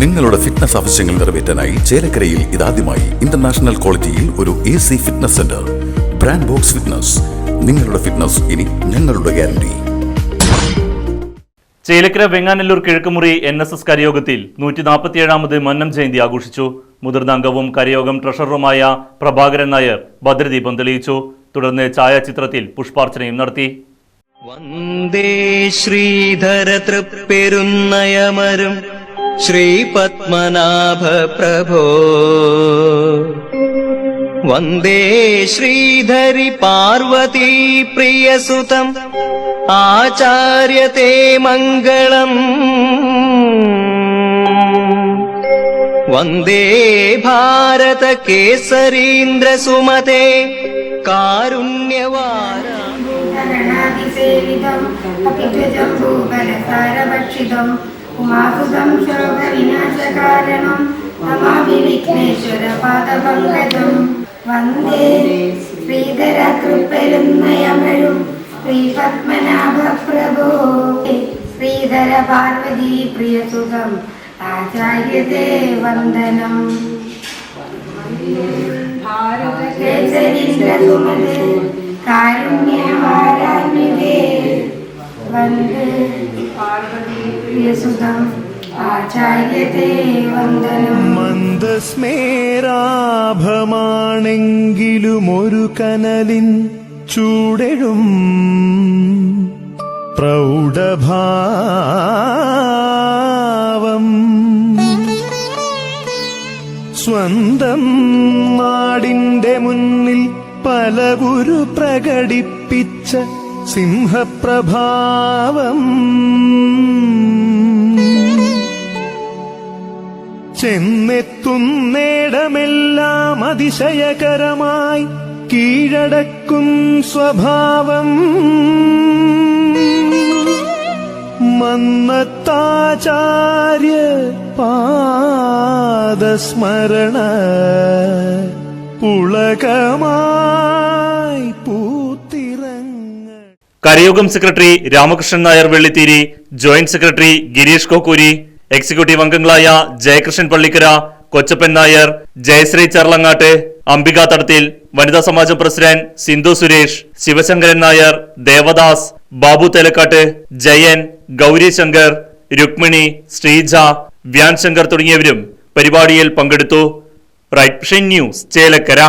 നിങ്ങളുടെ ഫിറ്റ്നസ് ആവശ്യങ്ങൾ നിറവേറ്റാനായി ചേലക്കരയിൽ ഇതാദ്യമായി ഇന്റർനാഷണൽ ക്വാളിറ്റിയിൽ ഒരു A C fitness centre brand box fitness നിങ്ങളുടെ ഫിറ്റ്നസ് ഇനി ഞങ്ങളുടെ guarantee Chelakkara Venganallur Kizhakkumuri N S S കരയോഗത്തിൽ നൂറ്റി നാൽപ്പത്തിയേഴാമത് മന്നം ജയന്തി ആഘോഷിച്ചു. മുതിർന്ന അംഗവും കരയോഗം ട്രഷററുമായ പ്രഭാകരൻ നായർ ഭദ്രദീപം തെളിയിച്ചു. തുടർന്ന് ഛായാചിത്രത്തിൽ പുഷ്പാർച്ചനയും നടത്തി. വന്ദേ ശ്രീധര തൃപ്പെരുന്നയമരും श्रीपद्मनाभ प्रभो वन्दे श्रीधरि पार्वती प्रियसुतम् आचार्यते मङ्गलम्। वन्दे भारत केसरीन्द्र सुमते कारुण्यवारा ഉമാസുതം ശോകവിനാശകാരണം നമാമി വിഘ്നേശ്വര പാദപങ്കജം വന്ദേ ശ്രീധര തൃപ്പെരുന്നയമഴും ശ്രീപത്മനാഭ പ്രഭോ ശ്രീധര പാർവതി പ്രിയസുഖം ആചാര്യതേ വന്ദനം. കേസരീന്ദ്രസുമതേ കാരുണ്യവാരാന്വിതേ വന്ദേ. പാർവതി പ്രിയസുതം ആചാര്യതേ വന്ദനം. മന്ദസ്മേരാഭമാണെങ്കിലും ഒരു കനലിൻ ചൂടെഴും. പ്രൗഢഭാവം. സ്വന്തം നാടിന്റെ മുന്നിൽ പലവുരു പ്രകടിപ്പിച്ച സിംഹപ്രഭാവം. ചെന്നെത്തുന്നേടമെല്ലാം അതിശയകരമായി കീഴടക്കും സ്വഭാവം. മന്നത്താചാര്യ പാദസ്മരണ പുളകമായി കരയോഗം secretary Ramakrishnan Nair Vellitheeri joint secretary Girish Kokkoori executive അംഗങ്ങളായ ജയകൃഷ്ണൻ പള്ളിക്കര കൊച്ചപ്പൻ നായർ ജയശ്രീ ചർലങ്ങാട്ട് അംബിക തടത്തിൽ വനിതാ സമാജം പ്രസിഡന്റ് സിന്ധു സുരേഷ് ശിവശങ്കരൻ നായർ ദേവദാസ് ബാബു തെലക്കാട്ട് ജയൻ ഗൗരി ശങ്കർ രുക്മിണി ശ്രീജ വ്യാൻ ശങ്കർ തുടങ്ങിയവരും പരിപാടിയിൽ പങ്കെടുത്തു. Right news Chelakkara.